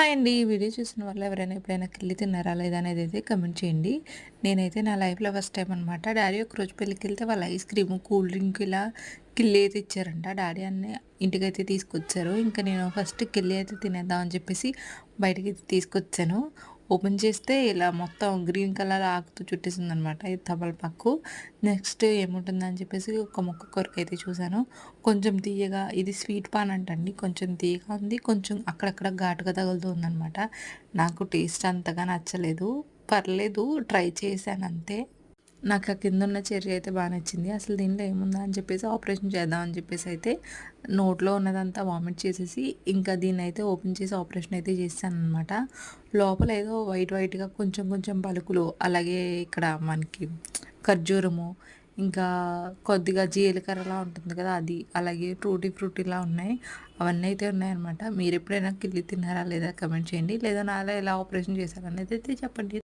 Hi అండి. ఈ video చూసిన వాళ్ళు ఎవరైనా ఎప్పుడైనా కిల్లి తిన్నారా లేదా అనేది అయితే కమెంట్ చేయండి. నేనైతే నా లైఫ్లో ఫస్ట్ టైం అనమాట డాడీ ఒక రోజు పెళ్ళికి వెళ్తే వాళ్ళ ఐస్ క్రీమ్ కూల్ డ్రింక్ ఇలా కిల్లి అయితే ఇచ్చారంట. డాడీ అన్నీ ఇంటికైతే తీసుకొచ్చారు. ఇంకా నేను ఫస్ట్ కిల్లి అయితే తినేద్దాం అని చెప్పేసి బయటకి తీసుకొచ్చాను. ఓపెన్ చేస్తే ఇలా మొత్తం గ్రీన్ కలర్ ఆకుతూ చుట్టేసింది అనమాట ఇది తమలపాకు నెక్స్ట్ ఏముంటుందని చెప్పేసి ఒక మొక్క కొరకు అయితే చూశాను. కొంచెం తీయగా ఇది స్వీట్ పాన్ అంటండి. కొంచెం తీయగా ఉంది. కొంచెం అక్కడక్కడ ఘాటుగా తగులుతుంది అనమాట నాకు టేస్ట్ అంతగా నచ్చలేదు. పర్లేదు ట్రై చేశాను అంతే. నాకు ఆ కింద ఉన్న చెర్రీ అయితే బాగా నచ్చింది. అసలు దీనిలో ఏముందా అని చెప్పేసి ఆపరేషన్ చేద్దాం అని చెప్పేసి అయితే నోట్లో ఉన్నదంతా వామిట్ చేసేసి ఇంకా దీన్ని అయితే ఓపెన్ చేసి ఆపరేషన్ అయితే చేశాను అనమాట లోపల ఏదో వైట్ వైట్గా కొంచెం కొంచెం పలుకులు అలాగే ఇక్కడ మనకి ఖర్జూరము ఇంకా కొద్దిగా జీలకర్రలా ఉంటుంది కదా అది అలాగే ఫ్రూటీ ఫ్రూటీలా ఉన్నాయి. అవన్నీ అయితే ఉన్నాయన్నమాట మీరు ఎప్పుడైనా కిల్లి తిన్నారా లేదా కమెంట్ చేయండి. లేదా నాలా ఎలా ఆపరేషన్ చేశారనేది అయితే చెప్పండి.